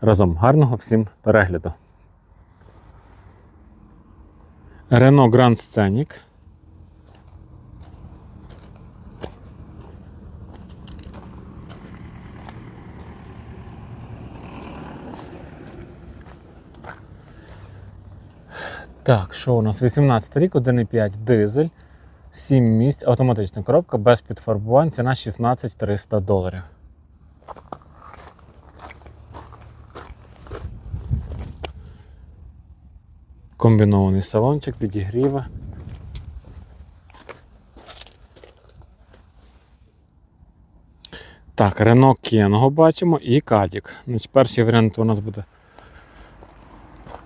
разом. Гарного всім перегляду. Renault Grand Scenic. Так, що у нас? 18 рік, 1,5 дизель, 7 місць, автоматична коробка без підфарбувань, ціна 16 300 доларів. Комбінований салончик, підігріви. Так, Renault Кенго бачимо і Кадік. Значить, перший варіант у нас буде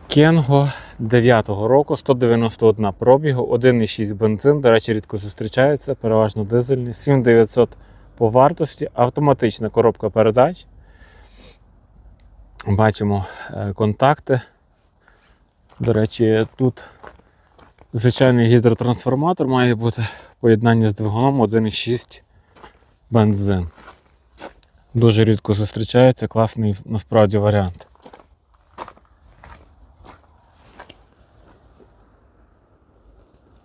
Кенго 9-го року, 191 пробігу, 1,6 бензин. До речі, рідко зустрічається, переважно дизельний, 7900 по вартості, автоматична коробка передач. Бачимо е, контакти. До речі, тут звичайний гідротрансформатор має бути поєднання з двигуном 1,6 бензин. Дуже рідко зустрічається, класний насправді варіант.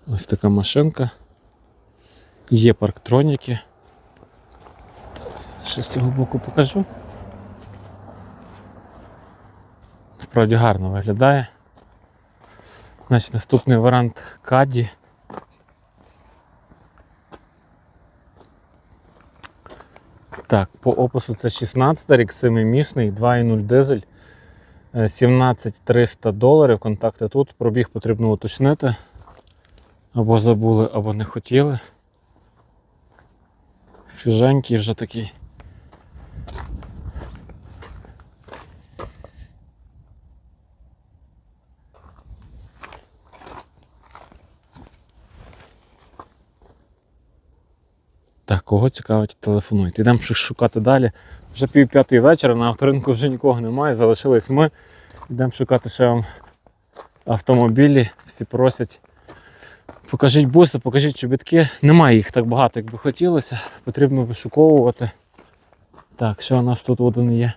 Ось така машинка. Є парктроніки. Ще з цього боку покажу. Справді гарно виглядає. Значить, наступний варіант Каді. Так, по опису це 16 рік, 7-місний, 2,0 дизель, е, 17 300 доларів. Контакти тут. Пробіг потрібно уточнити. Або забули, або не хотіли. Свіженький вже такий. Кого цікавить, телефонуйте. Йдемо щось шукати далі. Вже пів п'ятої вечора, на авторинку вже нікого немає, залишились ми. Йдемо шукати ще вам автомобілі. Всі просять. Покажіть буси, покажіть чобітки. Немає їх так багато, як би хотілося. Потрібно вишуковувати. Так, що у нас тут один є?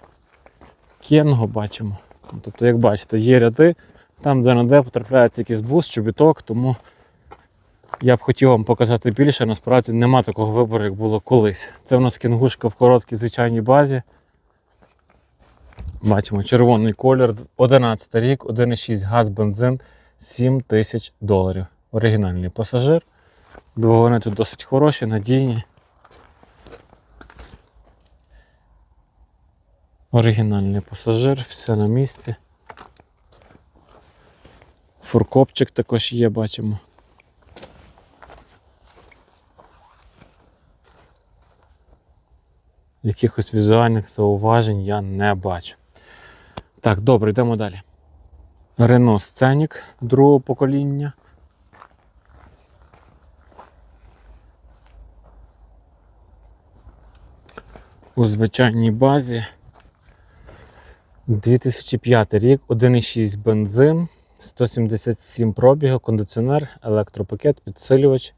Кенго бачимо. Ну, Тобто, як бачите, є ряди, там де де потрапляється якийсь бус, чобіток, тому я б хотів вам показати більше, насправді нема такого вибору, як було колись. Це в нас кінгушка в короткій звичайній базі. Бачимо червоний колір, 11 рік, 1,6 газ, бензин, 7 тисяч доларів. Оригінальний пасажир. Двигуни тут досить хороші, надійні. Оригінальний пасажир, все на місці. Фуркопчик також є, бачимо. Якихось візуальних зауважень я не бачу. Так, добре, йдемо далі. Renault Scenic другого покоління. У звичайній базі. 2005 рік, 1,6 бензин, 177 пробігу, кондиціонер, електропакет, підсилювач,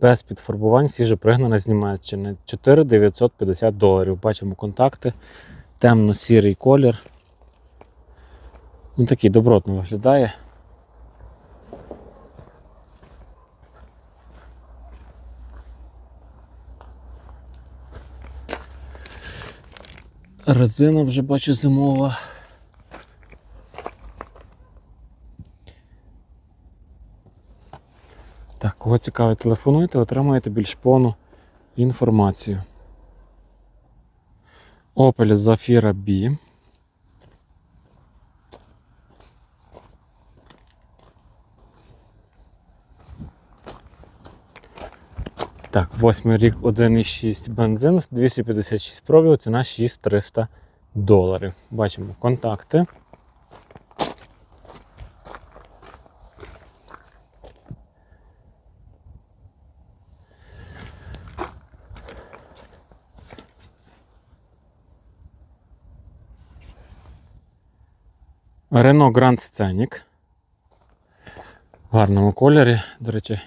без підфарбувань, свіжо пригнана з Німеччини. 4950 доларів. Бачимо контакти, темно-сірий колір. Ну, такий добротно виглядає. Резина вже бачу зимова. Кого цікавить, телефонуйте, отримаєте більш повну інформацію. Opel Zafira B. Так, восьмий рік 1,6 бензин, 256 пробігу, ціна 6300 доларів. Бачимо контакти. Renault Grand Scenic. В гарному кольорі, до речі,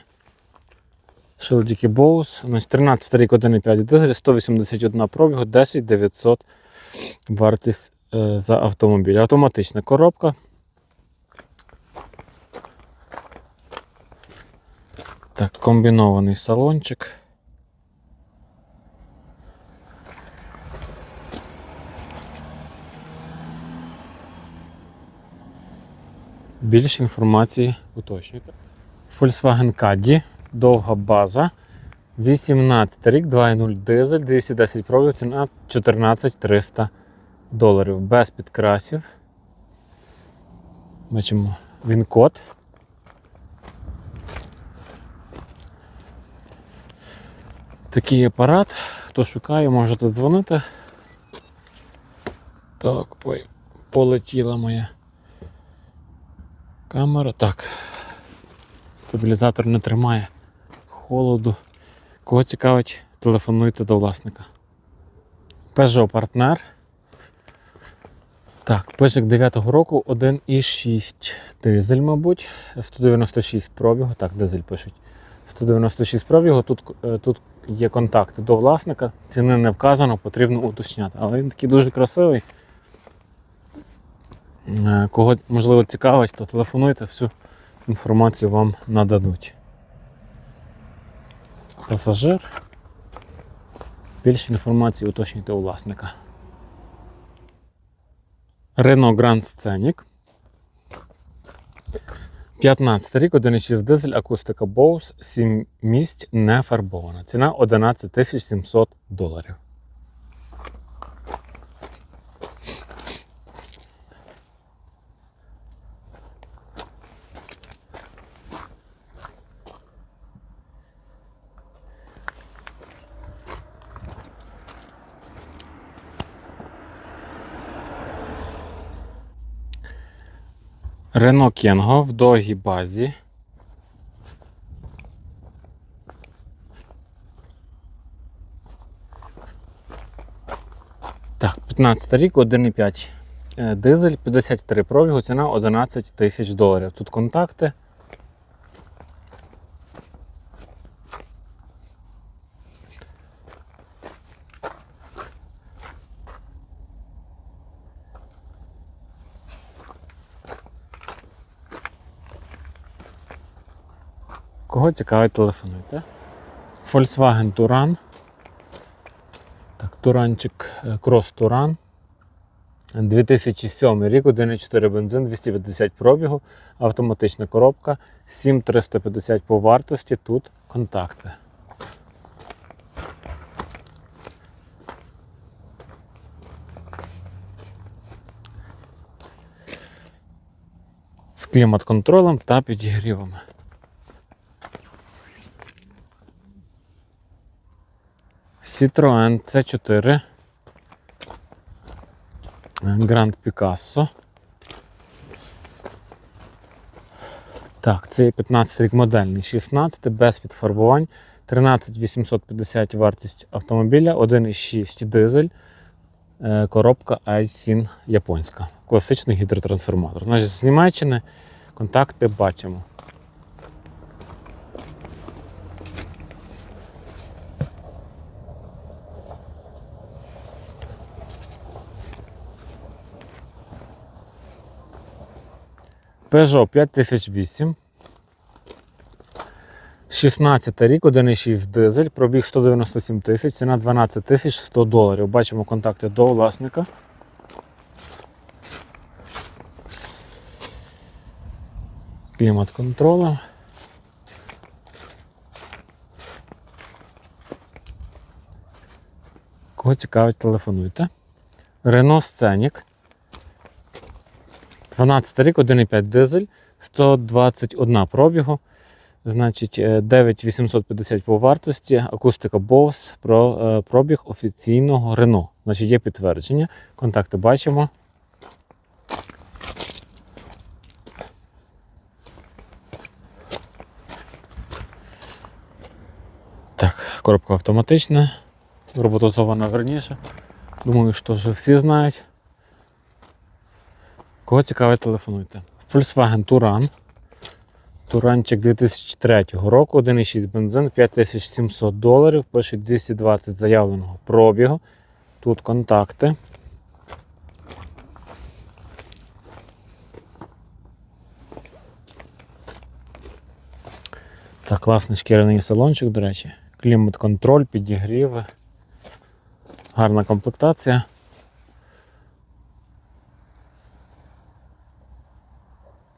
Шилдіки Боус. Значить, 13 рік 1,5 дизель, 181 пробігу, 10 900 вартість е, за автомобіль. Автоматична коробка. Так, комбінований салончик. Більше інформації уточнюйте. Volkswagen Caddy, довга база. 18 рік, 2.0 дизель, 210 пробів, ціна 14 300 доларів. Без підкрасів. Бачимо він код. Такий апарат. Хто шукає, можете дзвонити. Так, ой, полетіла моя камера. Так. Стабілізатор не тримає холоду. Кого цікавить, телефонуйте до власника. Peugeot партнер. Так, пишик 9-го року 1,6 дизель, мабуть. 196 пробігу. Так, дизель пишуть. 196 пробігу. Тут, е, тут є контакти до власника. Ціни не вказано, потрібно уточняти. Але він такий дуже красивий. Е, Кого можливо цікавить, то телефонуйте, всю інформацію вам нададуть. Пасажир. Більше інформації уточнюйте у власника. Renault Grand Scenic. 15 рік, 1,6 дизель, акустика Bose, 7 місць не фарбована. Ціна 11 700 доларів. Рено Кенго в довгій базі. Так, 15 рік, 1,5 е, дизель, 53 пробігу, ціна 11 тисяч доларів. Тут контакти. Кого цікавить, телефонуйте. Volkswagen Touran. Так, Туранчик Cross Touran. 2007 рік, 1,4 бензин, 250 пробігу, автоматична коробка, 7350 по вартості. Тут контакти. З клімат-контролем та підігрівами. Citroen C4 Grand Picasso. Так, це 15 рік модельний, 16 без підфарбувань, 13 850 вартість автомобіля, 1,6 дизель, е, коробка Aisin японська. Класичний гідротрансформатор. Значить, з Німеччини контакти бачимо. Peugeot 5008. 16 рік, 1,6 дизель, пробіг 197 тисяч, ціна 12 тисяч 100 доларів. Бачимо контакти до власника. Клімат контрола. Кого цікавить, телефонуйте. Renault Scenic 12 рік, 1,5 дизель, 121 пробігу. Значить, е, 9850 по вартості, акустика Bose, про е, пробіг офіційного Renault. Значить, є підтвердження. Контакти бачимо. Так, коробка автоматична, роботизована верніше. Думаю, що вже всі знають. Кого цікавить, телефонуйте. Volkswagen Touran. Туранчик 2003 року, 1,6 бензин, 5700 доларів, пише 220 заявленого пробігу. Тут контакти. Так, класний шкіряний салончик, до речі. Клімат-контроль, підігріви. Гарна комплектація.